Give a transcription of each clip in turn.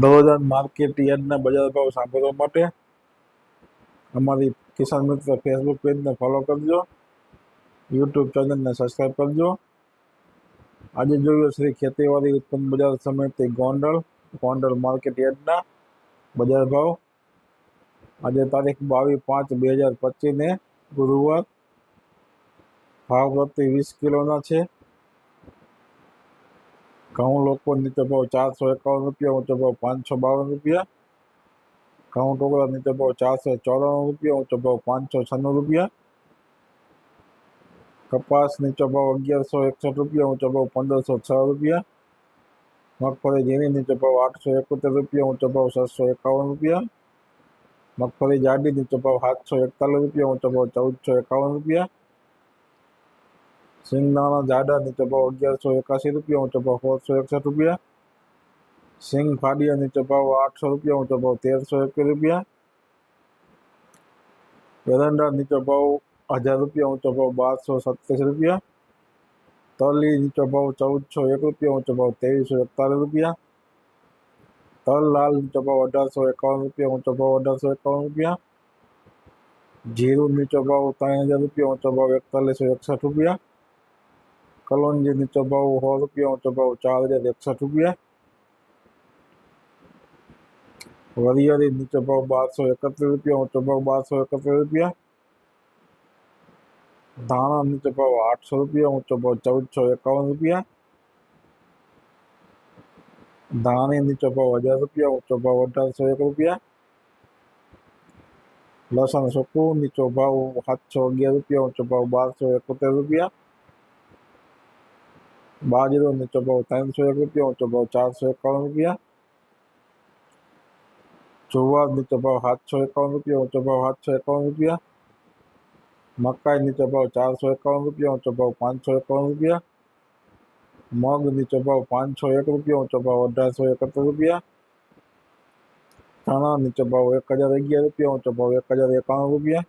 દરરોજ માર્કેટ યાર્ડના બજાર ભાવ સાંભળવા માટે અમારી કિસાન મિત્ર ફેસબુક પેજને ફોલો કરજો. યુટ્યુબ ચેનલને સબસ્ક્રાઈબ કરજો. આજે જોયું શ્રી ખેતીવાડી ઉત્પન્ન બજાર સમિતિ ગોંડલ ગોંડલ માર્કેટ યાર્ડના બજાર ભાવ. આજે તારીખ બાવીસ પાંચ બે હજાર પચીસને ગુરુવાર. ભાવ પ્રતિ વીસ કિલોના છે. ઘઉં લોકો નીચે ભાવ ચારસો એકાવન રૂપિયા ઊંચો ભાવ પાંચસો બાવન રૂપિયા ઘઉં ટોકરા નીચે ભાવ ચારસો ચોરાણું રૂપિયા ઊંચો ભાવ પાંચસો છન્નું રૂપિયા કપાસ નીચો ભાવ અગિયારસો એકસઠ રૂપિયા ઊંચો ભાવ પંદરસો છ રૂપિયા મગફળી ઝીણી નીચો ભાવ આઠસો એકોતેર રૂપિયા ઊંચો ભાવ સાતસો એકાવન રૂપિયા મગફળી જાડી નીચો ભાવ સાતસો એકતાલીસ રૂપિયા ઊંચો ભાવ ચૌદસો એકાવન રૂપિયા સિંગદાણા જાડા નીચે ભાવ અગિયારસો એકાસી રૂપિયા ઊંચો ભાવ સોળસો એકસઠ રૂપિયા સિંગ ફાડિયા નીચે ભાવ આઠસો રૂપિયા ઊંચો ભાવ તેરસો એકવીસ રૂપિયા એરંડા નીચો ભાવ હજાર રૂપિયા ઊંચો ભાવ બારસો સત્યાવીસ રૂપિયા તલી નીચો ભાવ ચૌદસો એક રૂપિયા ઊંચો ભાવ ત્રેવીસો એકતાલીસ રૂપિયા તલ લાલ નીચો ભાવ અઢારસો એકાવન રૂપિયા ઊંચો ભાવ અઢારસો એકાવન રૂપિયા જીરું નીચો ભાવ ત્રણ હજાર રૂપિયા ઊંચો ભાવ એકતાલીસો એકસઠ રૂપિયા કલોંજી નીચો ભાવ સો રૂપિયા ઊંચો ભાવ ચાર હજાર એકસઠ રૂપિયા વરિયાળી નીચો ભાવ બારસો એકત્રીસ રૂપિયા ઊંચો ભાવ બારસો એકત્રીસ રૂપિયા ધાણા નીચો ભાવ આઠસો રૂપિયા ઊંચો ભાવ ચૌદસો એકાવન રૂપિયા ધાણી નીચો ભાવ હજાર રૂપિયા ઊંચો ભાવ અઢારસો એક રૂપિયા લસણ સૂકું નીચો ભાવ સાતસો અગિયાર રૂપિયા ઊંચો ભાવ બારસો એકોતેર રૂપિયા बाजरो में चुभो तीन सौ एक रुपया चुभो चार सौ एकावन रुपया जुआर नीचे भाव सात सौ एकावन रुपया ऊंचो भाव सात सौ एकावन रुपया मकई नीचे भाव चार सौ एकावन रुपया ऊंचो भाव पाँच सौ एकावन रुपया मग नीचे भाव पाँच सौ एक रुपया ऊंचो भाव अठारह सौ इकहत्तर रुपया चना नीचे भाव एक हज़ार अगियार रुपया ऊंचो भाव एक हज़ार एकावन रुपया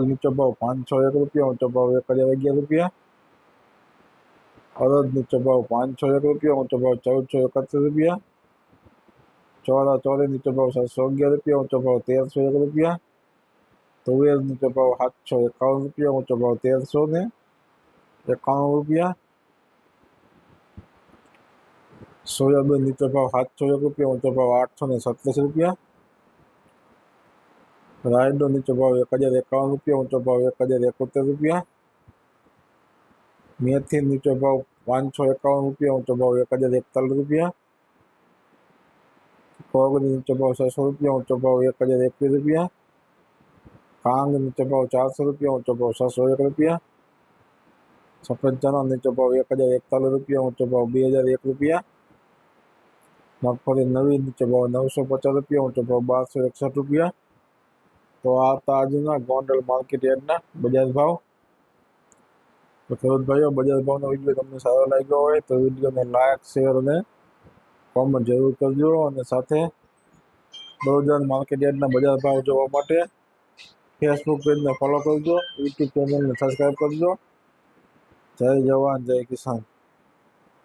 નીચો ભાવ પાંચસો એક રૂપિયા ઊંચો ભાવ એક હજાર અગિયાર રૂપિયા અડદ નીચો ભાવ પાંચસો એક રૂપિયા ઊંચો ભાવ ચૌદસો એકત્રીસ રૂપિયા ચોરા ચોરી નીચો ભાવ સાતસો અગિયાર રૂપિયા ઊંચો ભાવ તેરસો એક રૂપિયા તુવેર નીચો ભાવ સાતસો એકાવન રૂપિયા ઊંચો ભાવ તેરસો ને એકાણું રૂપિયા સોયાબીન નીચો ભાવ સાતસો એક રૂપિયા ઊંચો ભાવ આઠસો ને સત્રીસ રૂપિયા રાયડો નીચો ભાવ એક હજાર એકાવન રૂપિયા ઊંચો ભાવ એક હજાર એકોતેર રૂપિયા મેથી નીચો ભાવ પાંચસો એકાવન રૂપિયા ઊંચો ભાવ એક હજાર એકતાલીસ રૂપિયા કોગની નીચો ભાવ છસો રૂપિયા ઊંચો ભાવ એક હજાર એકવીસ રૂપિયા કાંગ નીચો ભાવ ચારસો રૂપિયા ઊંચો ભાવ છસો એક રૂપિયા સફેદ ચણા નીચો ભાવ એક હજાર એકતાલીસ રૂપિયા ઊંચો ભાવ બે હજાર એક રૂપિયા મગફળી નવી નીચો ભાવ નવસો પચાસ રૂપિયા ઊંચો ભાવ બારસો એકસઠ રૂપિયા તો આ હતા આજના ગોંડલ માર્કેટ યાર્ડના બજાર ભાવ. તો ખેડૂત ભાઈઓ બજાર ભાવનો વીડિયો તમને સારો લાગ્યો હોય તો વિડીયોને લાઈક શેર અને કોમેન્ટ જરૂર કરજો અને સાથે બરોજાન માર્કેટ યાર્ડના બજાર ભાવ જોવા માટે ફેસબુક પેજને ફોલો કરજો યુટ્યુબ ચેનલને સબસ્ક્રાઈબ કરજો. જય જવાન, જય કિસાન.